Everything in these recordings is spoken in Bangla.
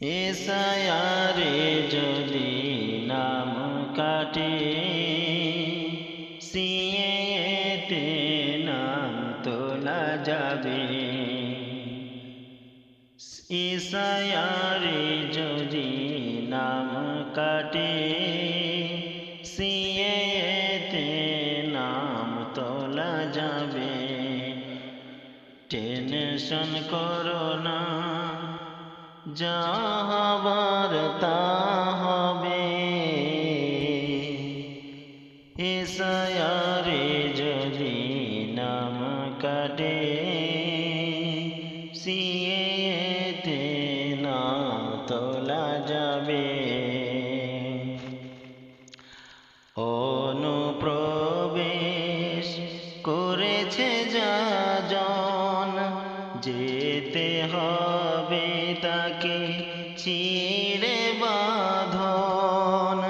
এসায়ারে যদি নাম কাটে সিয়েতে নাম তোলা যাবে। ইসায়ারে যদি নাম কাটে সিয়েতে নাম তোলা যাবে। টেনশন করো না যাহাবার তা হবে এসায়ারে যদি নাম কাটে সিয়েতে যেতে হবে তাকে চিরে বাঁধন।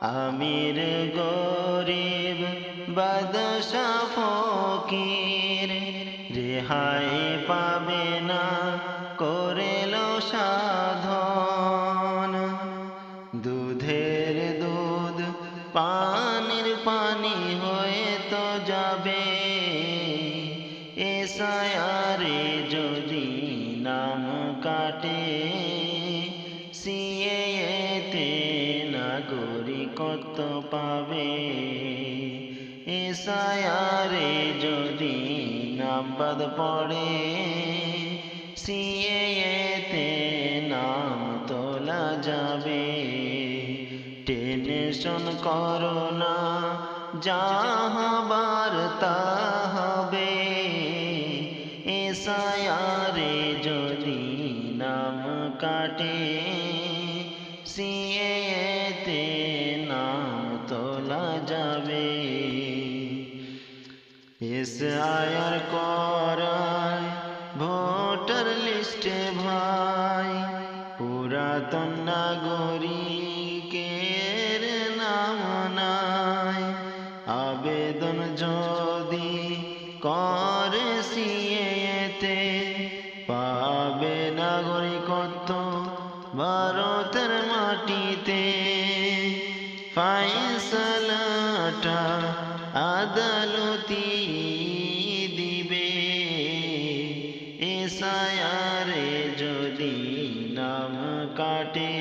আমির গরিব বাদশা ফকির, রেহাই পাবে না করেল সাধন। দুধের দুধ পানির পানি হয়ে তো যাবে নাম কাটে সিয়েতে নাগরিকত্ব পাবে। এসায়ারে যদি নাম বাদ পড়ে সিয়েতে নাম তোলা যাবে। টেনশন করো না যাহাবার কাটে। সিয়েতে নাম তোলা যাবে। এস আয়ার করায় ভোটার লিস্টে ভাই। পুরাতন নাগরিকের নাম নাই। আবেদন যদি করে সিয়েতে ভারতের মাটিতে। ফাইসালাটা আদালতি দিবে। এসায়ারে যদি নাম কাটে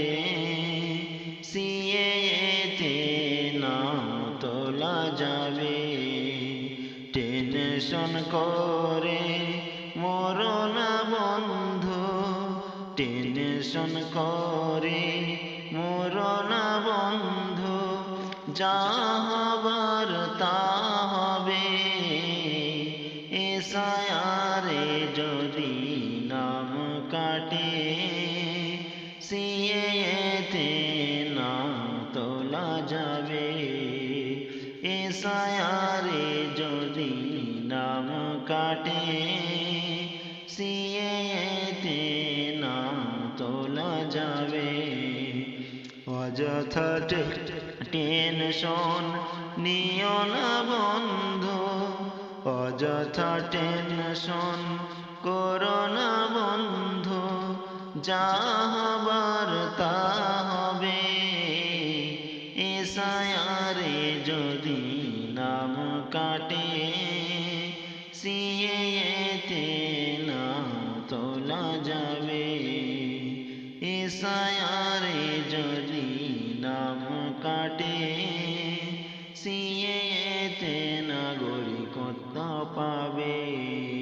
সিয়েতে নাম তোলা যাবে। টেনশন করে মরনা বন্ধু। টেনশন করে মরনা বন্ধু যাহাবার তা হবে এসায়ারে যদি নাম কাটে সিয়েতে নাম তোলা যাবে এসায়ারে অযথা টেনশন নিও না বন্ধু, অযথা টেনশন করো না বন্ধু যাহাবার তা হবে। এসায়ারে যদি নাম কাটে সিয়েতে না তোলা যাবে। এসায়ারে যদি সিএতে নাগরিকতা পাবে।